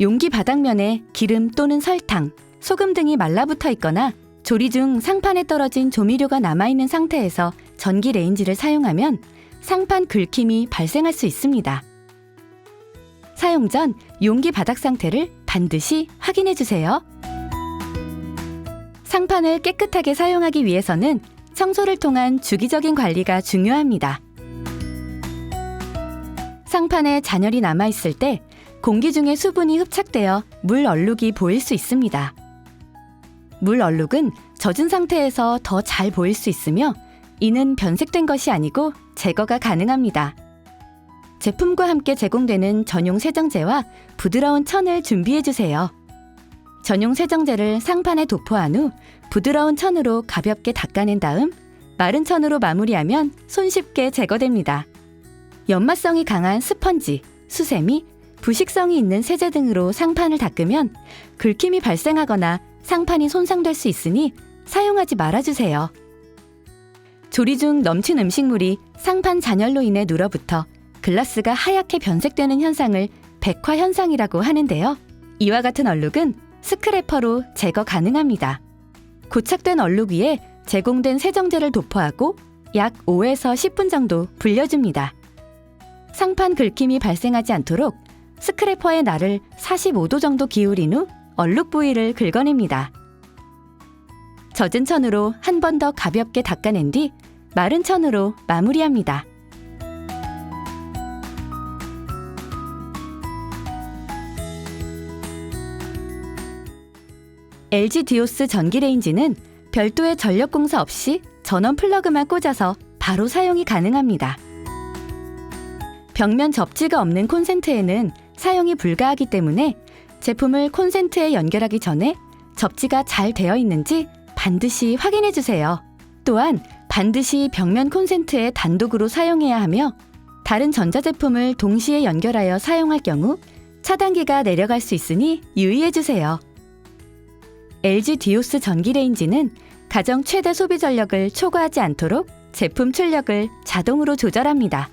용기 바닥면에 기름 또는 설탕, 소금 등이 말라붙어 있거나 조리 중 상판에 떨어진 조미료가 남아있는 상태에서 전기 레인지를 사용하면 상판 긁힘이 발생할 수 있습니다. 사용 전 용기 바닥 상태를 반드시 확인해 주세요. 상판을 깨끗하게 사용하기 위해서는 청소를 통한 주기적인 관리가 중요합니다. 상판에 잔열이 남아있을 때 공기 중에 수분이 흡착되어 물 얼룩이 보일 수 있습니다. 물 얼룩은 젖은 상태에서 더 잘 보일 수 있으며 이는 변색된 것이 아니고 제거가 가능합니다. 제품과 함께 제공되는 전용 세정제와 부드러운 천을 준비해 주세요. 전용 세정제를 상판에 도포한 후 부드러운 천으로 가볍게 닦아낸 다음 마른 천으로 마무리하면 손쉽게 제거됩니다. 연마성이 강한 스펀지, 수세미, 부식성이 있는 세제 등으로 상판을 닦으면 긁힘이 발생하거나 상판이 손상될 수 있으니 사용하지 말아주세요. 조리 중 넘친 음식물이 상판 잔열로 인해 눌어붙어 글라스가 하얗게 변색되는 현상을 백화 현상이라고 하는데요. 이와 같은 얼룩은 스크래퍼로 제거 가능합니다. 고착된 얼룩 위에 제공된 세정제를 도포하고 약 5에서 10분 정도 불려줍니다. 상판 긁힘이 발생하지 않도록 스크래퍼의 날을 45도 정도 기울인 후 얼룩 부위를 긁어냅니다. 젖은 천으로 한 번 더 가볍게 닦아낸 뒤 마른 천으로 마무리합니다. LG 디오스 전기레인지는 별도의 전력 공사 없이 전원 플러그만 꽂아서 바로 사용이 가능합니다. 벽면 접지가 없는 콘센트에는 사용이 불가하기 때문에 제품을 콘센트에 연결하기 전에 접지가 잘 되어 있는지 반드시 확인해 주세요. 또한 반드시 벽면 콘센트에 단독으로 사용해야 하며 다른 전자제품을 동시에 연결하여 사용할 경우 차단기가 내려갈 수 있으니 유의해 주세요. LG 디오스 전기레인지는 가정 최대 소비 전력을 초과하지 않도록 제품 출력을 자동으로 조절합니다.